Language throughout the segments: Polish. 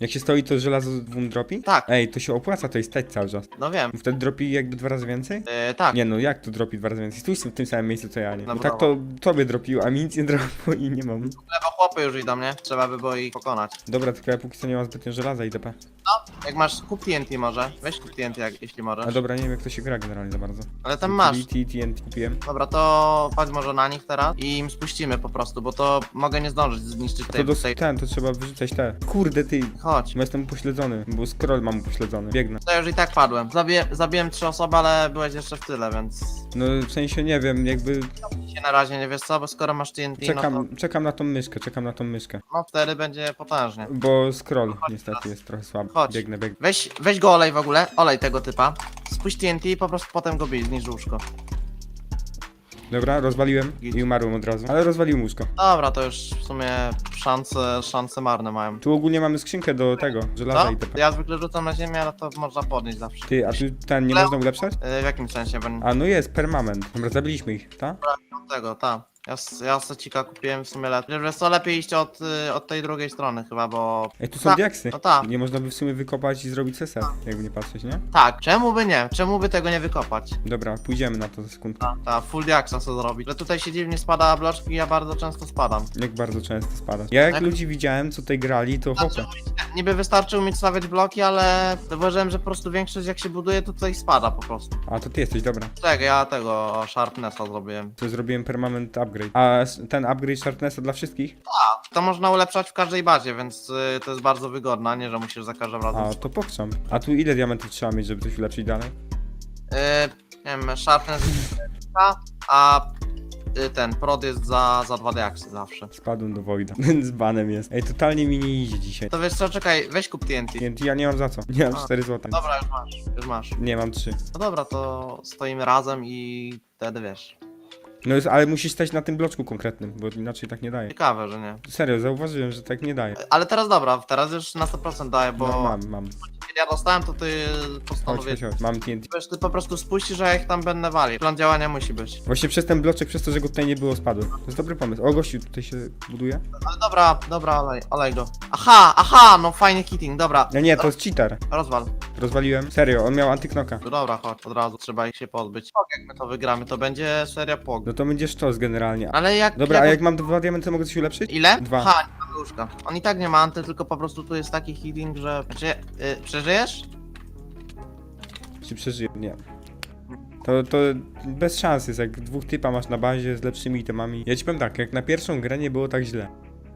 Jak się stoi, to żelazo dwóm dropi? Tak. Ej, to się opłaca, to jest stać cały czas. No wiem. Wtedy dropi jakby dwa razy więcej? Yy, tak. Nie no, jak to dropi dwa razy więcej? Stój w tym samym miejscu co ja, nie? No Bo tak to tobie dropiło, a mi nic nie dropiło i nie mam. Lewo chłopy już idą, nie? Trzeba by było ich pokonać. Dobra, tylko ja póki co nie mam zbytnio żelaza i DP. Jak masz, kup TNT może. Weź kup TNT, jak, jeśli A możesz. dobra, nie wiem jak to się gra generalnie za bardzo. Ale tam masz. TNT, TNT kupiłem. Dobra, to chodź może na nich teraz i im spuścimy po prostu, bo to mogę nie zdążyć zniszczyć To tej, do tej... ten, to trzeba wyrzucać te. Kurde ty, Chodź. bo jestem upośledzony, bo scroll mam upośledzony. Biegnę. To już i tak padłem. Zabiję, zabiłem trzy osoby, ale byłeś jeszcze w tyle, więc... No w sensie nie wiem, jakby Się na razie nie wiesz co, bo skoro masz TNT, no to... czekam, czekam na tą myszkę, czekam na tą myszkę. No wtedy będzie potężnie. Bo scroll niestety jest trochę słaby. Chodź. Biegnę, biegnę. Weź, weź go olej w ogóle, olej tego typa. Spuść TNT i po prostu potem go bij, zniszcz łóżko. Dobra, rozwaliłem i umarłem od razu. Ale rozwaliłem łóżko. Dobra, to już w sumie szanse, szanse marne mają. Tu ogólnie mamy skrzynkę do tego, żelaza Co? i TP. Ja zwykle rzucam na ziemię, ale to można podnieść zawsze. Ty, a tu ten nie Ale- można ulepszać? Yy, w jakim sensie? Bo A no jest, permanent. Dobra, zabiliśmy ich, tak? tego, ta. Ja, s- ja secika kupiłem w sumie lepiej. Wiesz co, lepiej iść od, y, od tej drugiej strony chyba, bo... Ej, tu są diaksy. No tak, Nie można by w sumie wykopać i zrobić CSF, jakby nie patrzeć, nie? tak, czemu by nie? Czemu by tego nie wykopać? Dobra, pójdziemy na to za sekundkę. Ta, ta full diaksa co zrobić. Ale tutaj się dziwnie spada bloczki, ja bardzo często spadam. Jak bardzo często spada. Ja jak Tak? ludzi widziałem, co tutaj grali, to Znaczy, hopę. Niby wystarczy umieć stawiać bloki, ale zauważyłem, że po prostu większość jak się buduje, to tutaj spada po prostu. A, to ty jesteś, dobra. Tak, ja tego Sharpnessa zrobiłem. To zrobiłem permanent upgrade. A s- ten upgrade Sharpnessa dla wszystkich? To można ulepszać w każdej bazie, więc y, to jest bardzo wygodne, a nie, że musisz za każdym razem... A, to pokrzam. A tu ile diamentów trzeba mieć, żeby coś ulepszyć dalej? Y, nie wiem, Sharpness jest a y, ten prod jest za, za dwa diaksy zawsze. Spadłem do Voida. Z banem jest. Ej, totalnie mi nie idzie dzisiaj. To wiesz co, czekaj, weź kup TNT. Nie, ja nie mam za co. Nie mam A, 4 zł. Dobra, już masz, już masz. Nie, mam 3. No dobra, to stoimy razem i wtedy wiesz. No jest, ale musisz stać na tym bloczku konkretnym, bo inaczej tak nie daje. Ciekawe, że nie. Serio, zauważyłem, że tak nie daje. Ale teraz dobra, teraz już na 100% daję, bo No, mam, mam. kiedy ja dostałem, to ty Chodź, postanowiłeś. chodź, chodź. Mam TNT. Wiesz, ty po prostu spuścisz, a jak tam będę walił. Plan działania musi być. Właśnie przez ten bloczek, przez to, że go tutaj nie było, spadłem. To jest dobry pomysł. O, gościu tutaj się buduje. Ale dobra, dobra, olej, olej go. Aha, aha, no fajny hitting, dobra. No nie, to jest cheater. Rozwal. Rozwaliłem. Serio, on miał antyknoka. No dobra, chodź, od razu trzeba ich się pozbyć. Pog, jak my to wygramy, to będzie seria pog. No to będzie sztos generalnie. Ale jak... Dobra, a jak mam dwa diamenty, mogę coś ulepszyć? Ile? Dwa. Ha, nie mam łóżka. On i tak nie ma anty, tylko po prostu tu jest taki healing, że... Znaczy, przeżyjesz? Czy przeżyję? Nie. To, to bez szans jest, jak dwóch typa masz na bazie z lepszymi itemami. Ja ci powiem tak, jak na pierwszą grę nie było tak źle.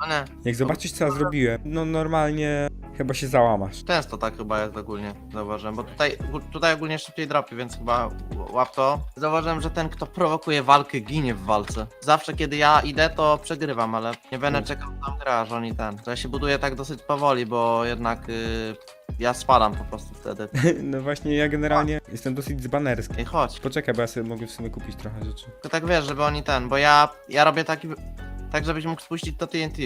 No nie. Jak zobaczysz co ja zrobiłem, no normalnie chyba się załamasz. Często tak chyba jest ogólnie, zauważyłem, bo tutaj, tutaj ogólnie szybciej dropi, więc chyba łap to. Zauważyłem, że ten kto prowokuje walkę ginie w walce. Zawsze kiedy ja idę to przegrywam, ale nie będę Mm. czekał tam gra, aż oni ten. To ja się buduję tak dosyć powoli, bo jednak y, ja spadam po prostu wtedy. No właśnie ja generalnie jestem dosyć zbanerski. Ej, chodź. Poczekaj, bo ja sobie mogę w sumie kupić trochę rzeczy. Tylko tak wiesz, żeby oni ten, bo ja, ja robię taki, tak żebyś mógł spuścić to TNT.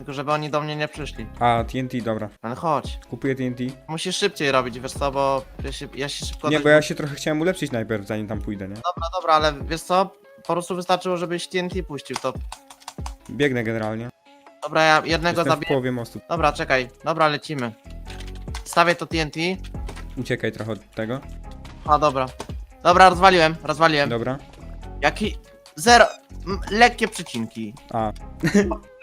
Tylko żeby oni do mnie nie przyszli. A, TNT, dobra. Ale chodź. Kupuję TNT. Musisz szybciej robić, wiesz co, bo ja się, ja się szybko... Nie, bo ja się trochę chciałem ulepszyć najpierw, zanim tam pójdę, nie? Dobra, dobra, ale wiesz co? Po prostu wystarczyło, żebyś TNT puścił, to... Biegnę generalnie. Dobra, ja jednego Jestem w zabiję. połowie mostu. Dobra, czekaj. Dobra, lecimy. Stawię to TNT. Uciekaj trochę od tego. A, dobra. Dobra, rozwaliłem, rozwaliłem. Dobra. Jaki... Zero... M, lekkie przycinki. A.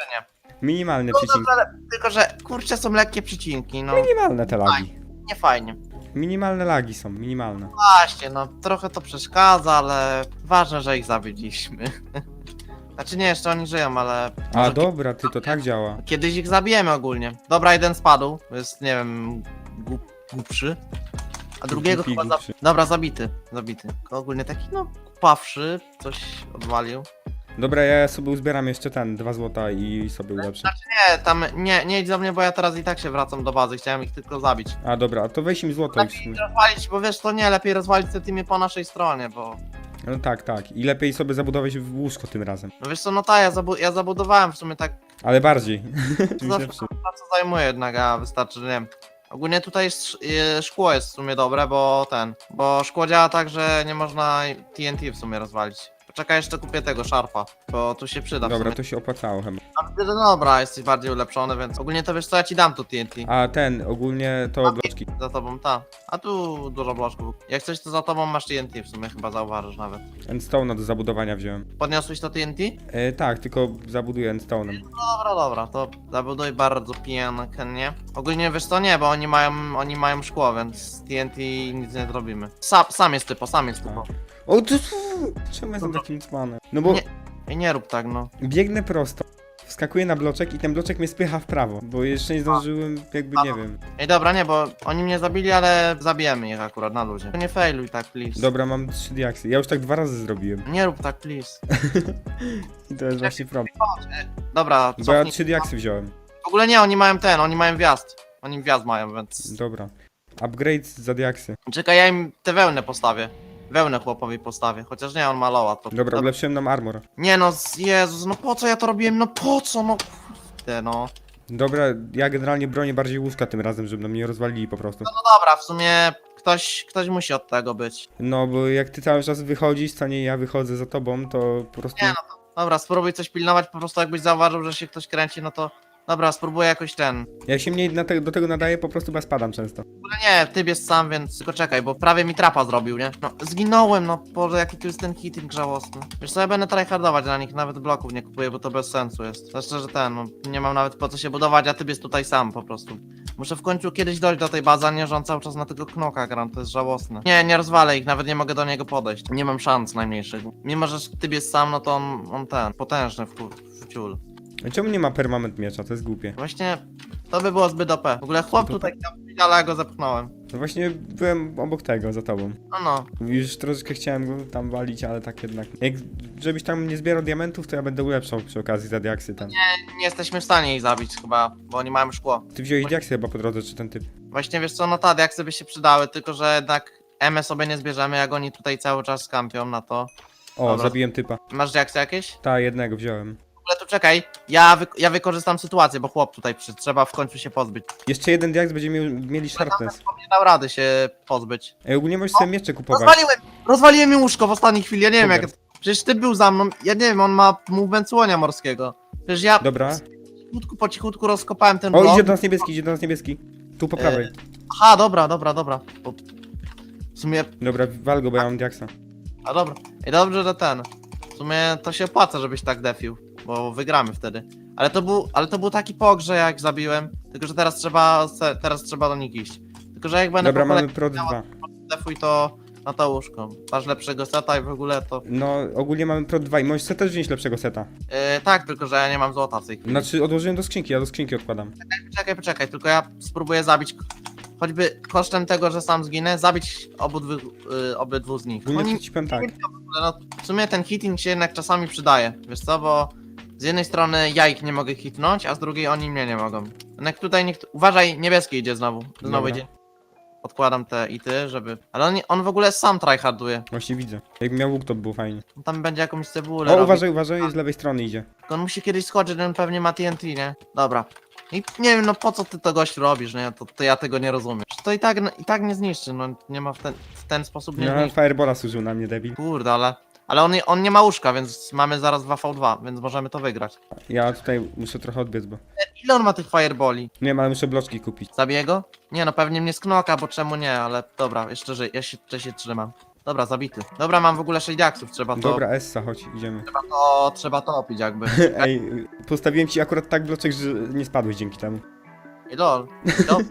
Nie. Minimalne No ale tylko, że kurczę są lekkie przycinki, no. Minimalne te lagi. Nie fajnie. Minimalne lagi są, minimalne. Właśnie, no trochę to przeszkadza, ale ważne, że ich zawiedziliśmy. Znaczy nie, jeszcze oni żyją, ale... A może dobra, ty to tak działa. Kiedyś ich zabijemy ogólnie. Dobra, jeden spadł, jest, nie wiem, głup, głupszy. A drugiego Głupi, chyba za... głupszy. Dobra, zabity, zabity. Ogólnie taki, no, pawszy, coś odwalił. Dobra, ja sobie uzbieram jeszcze ten, dwa złota i sobie ulepszę. Nie, tam, nie, nie idź do mnie, bo ja teraz i tak się wracam do bazy, chciałem ich tylko zabić. A dobra, to weź im złoto w Lepiej sumie. rozwalić, bo wiesz, to nie, lepiej rozwalić te teamy po naszej stronie, bo... No tak, tak. I lepiej sobie zabudować w łóżko tym razem. No wiesz co, no tak, ja, zabu ja zabudowałem w sumie tak, Ale bardziej. Czymś zawsze lepszym. na co zajmuje jednak, a wystarczy, nie wiem. Ogólnie tutaj sz- y, szkło jest w sumie dobre, bo ten, bo szkło działa tak, że nie można TNT w sumie rozwalić. Czekaj, jeszcze kupię tego szarpa, bo tu się przyda. w Dobra, sumie. to się opłacało chyba. A, no dobra, jesteś bardziej ulepszony, więc ogólnie to wiesz co, ja ci dam tu TNT. A ten, ogólnie to bloczki. Za tobą, ta. A tu dużo bloczków. Jak coś, to za tobą masz TNT w sumie, chyba zauważysz nawet. Endstone do zabudowania wziąłem. Podniosłeś to TNT? E, tak, tylko zabuduję endstone'em. No dobra, dobra, to zabuduj bardzo pięknie. Ogólnie wiesz co, nie, bo oni mają, oni mają szkło, więc z TNT nic nie zrobimy. Sam, sam jest typo, sam jest typo. O, to... Czemu jestem takim cmanem? No bo Nie. I nie rób tak, no. biegnę prosto, wskakuję na bloczek i ten bloczek mnie spycha w prawo, bo jeszcze nie zdążyłem, jakby nie wiem. Ej, dobra, nie, bo oni mnie zabili, ale zabijemy ich akurat na luzie. Nie failuj tak, please. Dobra, mam trzy diaksy. Ja już tak dwa razy zrobiłem. Nie rób tak, please. I to jest właśnie problem. Dobra, Bo ja cofnij. trzy diaksy wziąłem. W ogóle nie, oni mają ten, oni mają wjazd. Oni wjazd mają, więc... Dobra. Upgrade za diaksy. Czekaj, ja im te wełnę postawię. Wełnę chłopowi postawię, chociaż nie, on ma loa, to... Dobra, ulepszyłem nam armor. Nie no, z- Jezus, no po co ja to robiłem, no po co, no kurde, no. Dobra, ja generalnie bronię bardziej łóżka tym razem, żeby nam nie rozwalili po prostu. No dobra, w sumie ktoś, ktoś musi od tego być. No, bo jak ty cały czas wychodzisz, co nie ja wychodzę za tobą, to po prostu... Nie no, dobra, spróbuj coś pilnować, po prostu jakbyś zauważył, że się ktoś kręci, no to... Dobra, spróbuję jakoś ten... Jak się mniej na te, do tego nadaje, po prostu chyba spadam często. W ogóle nie, ty jest sam, więc tylko czekaj, bo prawie mi trapa zrobił, nie? No, zginąłem, no, Boże, jaki tu jest ten hitting żałosny. Wiesz co, ja będę tryhardować na nich, nawet bloków nie kupuję, bo to bez sensu jest. Zwłaszcza, że ten, no, nie mam nawet po co się budować, a ty jest tutaj sam po prostu. Muszę w końcu kiedyś dojść do tej bazy, a nie, że on cały czas na tego knoka gram, to jest żałosne. Nie, nie rozwalę ich, nawet nie mogę do niego podejść. Nie mam szans najmniejszych. Mimo, że ty jest sam, no to on, on ten, potężny w, w ciul. A Czemu nie ma permanent miecza? To jest głupie. Właśnie, to by było zbyt OP. W ogóle chłop tutaj chciał, ale ja go zepchnąłem. No właśnie byłem obok tego, za tobą. No no. Już troszeczkę chciałem go tam walić, ale tak jednak. Jak żebyś tam nie zbierał diamentów, to ja będę ulepszał przy okazji za diaksy tam. nie jesteśmy w stanie ich zabić chyba, bo oni mają szkło. Ty wziąłeś diaksy chyba po drodze, czy ten typ? Właśnie wiesz co, no tak, jak sobie się przydały, tylko że jednak M sobie nie zbierzemy, jak oni tutaj cały czas skampią na to. O, Dobra. zabiłem typa. Masz diaksy jakieś? Ta, jednego wziąłem. Czekaj, ja, wy ja wykorzystam sytuację, bo chłop tutaj przy, trzeba w końcu się pozbyć. Jeszcze jeden diaks będzie miał, mieli sharpness. Nie dał rady się pozbyć. Ej, ogólnie możesz sobie miecze kupować. Rozwaliłem, rozwaliłem mi łóżko w ostatniej chwili, ja nie wiem jak... Przecież ty był za mną, ja nie wiem, on ma movement słonia morskiego. Przecież ja Dobra. po cichutku, po cichutku rozkopałem ten O, blok. idzie do nas niebieski, idzie do nas niebieski. Tu po prawej. Aha, dobra, dobra, dobra. Bo w sumie Dobra, wal go, bo ja mam diaksa. A dobra. I dobrze, że ten. W sumie to się opłaca, żebyś tak defił, bo wygramy wtedy. Ale to był, ale to był taki pogrze jak zabiłem. Tylko że teraz trzeba teraz trzeba do nich iść. Tylko że jak będę Dobra, po kolei mamy prot 2. defuj to na to łóżko. Masz lepszego seta i w ogóle to. No, ogólnie mamy prot 2 i możesz sobie też wziąć lepszego seta. Yy, tak, tylko że ja nie mam złota w tej chwili. Znaczy, odłożyłem do skrzynki, ja do skrzynki odkładam. Poczekaj, poczekaj, tylko ja spróbuję zabić. Choćby kosztem tego, że sam zginę, zabić obydwu, yy, obydwu z nich. Ogólnie Oni, powiem tak. Ale no, w sumie ten hitting się jednak czasami przydaje, wiesz co, bo z jednej strony ja ich nie mogę hitnąć, a z drugiej oni mnie nie mogą. Jednak tutaj niech... Uważaj, niebieski idzie znowu. Znowu Dobra. idzie. Odkładam te ity, żeby... Ale on, on w ogóle sam tryharduje. Właśnie widzę. Jakbym miał łuk, to by było fajnie. On tam będzie jakąś cebulę O, robił. uważaj, uważaj, z lewej strony idzie. Tylko On musi kiedyś skoczyć, on pewnie ma TNT, nie? Dobra. I nie wiem, no po co ty to gość robisz, nie? To, to ja tego nie rozumiem. To i tak, i tak nie zniszczy, no nie ma w ten, w ten sposób nie No, zniszczy. Firebola służył na mnie, debil. Kurde, ale... Ale on, on nie ma łóżka, więc mamy zaraz 2v2, więc możemy to wygrać. Ja tutaj muszę trochę odbiec, bo... Ile on ma tych fireboli? Nie wiem, ale muszę bloczki kupić. Zabiję go? Nie no, pewnie mnie sknoka, bo czemu nie, ale dobra, jeszcze żyję, ja się, jeszcze się trzymam. Dobra, zabity. Dobra, mam w ogóle 6 diaksów, trzeba to, Dobra, Essa, chodź, idziemy. trzeba to, trzeba to opić jakby. Ej, postawiłem ci akurat tak bloczek, że nie spadłeś dzięki temu. I lol. Dob-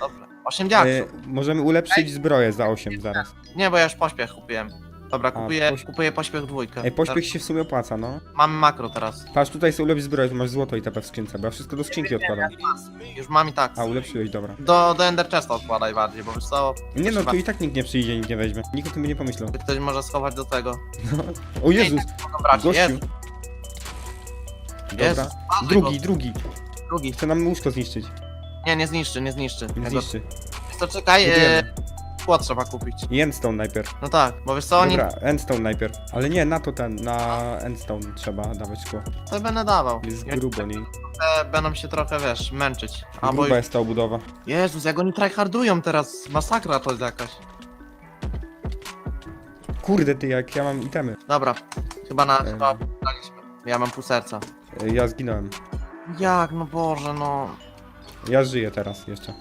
Dobra, 8 diaksów. E, możemy ulepszyć zbroję za 8 zaraz. Nie, bo ja już pośpiech kupiłem. Dobra, kupuję, pośpiech. kupuję pośpiech dwójkę. Ej, pośpiech się w sumie opłaca, no. Mamy makro teraz. Patrz, tutaj sobie ulepsz zbroję, tu masz złoto i TP w skrzynce, bo ja wszystko do skrzynki odkładam. Już mam i tak. A, ulepszyłeś, dobra. Do, do Ender Chesta odkładaj bardziej, bo wiesz co, Nie no, tu i tak nikt nie przyjdzie, nikt nie weźmie. Nikt o tym by nie pomyślał. ktoś może schować do tego. O Jezus, jest, gościu. jest. Dobra. Drugi, drugi. Drugi. Chce nam łóżko zniszczyć. Nie, nie zniszczy, nie zniszczy. Nie zniszczy. To czekaj, e. płot trzeba kupić. I Endstone najpierw. No tak, bo wiesz co, oni Dobra, Endstone najpierw. Ale nie, na to ten, na Endstone trzeba dawać szkło. to będę dawał. Jest grubo, nie? te będą się trochę, wiesz, męczyć. A bo Gruba jest ta obudowa. Jezus, jak oni tryhardują teraz, masakra to jest jakaś. Kurde ty, jak ja mam itemy. Dobra, chyba na... Em. chyba wygraliśmy. Ja mam pół serca. Ja zginąłem. Jak, no Boże, no... Ja żyję teraz jeszcze.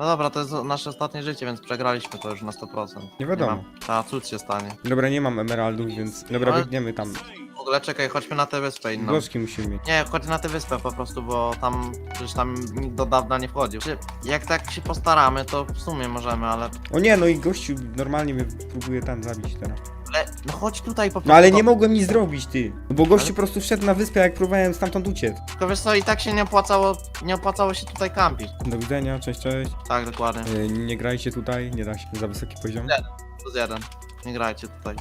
No dobra, to jest nasze ostatnie życie, więc przegraliśmy to już na 100%. Nie wiadomo. mam- Ta, cud się stanie. Dobra, nie mam emeraldów, więc... Dobra, Ale- biegniemy tam. W ogóle czekaj, chodźmy na tę wyspę inną. Bloczki musimy mieć. Nie, chodź na tę wyspę po prostu, bo tam przecież tam nikt do dawna nie wchodził. Czy Jak tak się postaramy, to w sumie możemy, ale... O nie, no i gościu normalnie mnie próbuje tam zabić teraz. Ale no chodź tutaj po prostu. No ale nie mogłem nic zrobić, ty. No bo gościu po prostu wszedł na wyspę, jak próbowałem stamtąd uciec. Tylko wiesz co, i tak się nie opłacało, nie opłacało się tutaj kampić. Do widzenia, cześć, cześć. Tak, dokładnie. E, nie grajcie tutaj, nie da się za wysoki poziom. Nie. Plus jeden. Nie grajcie tutaj.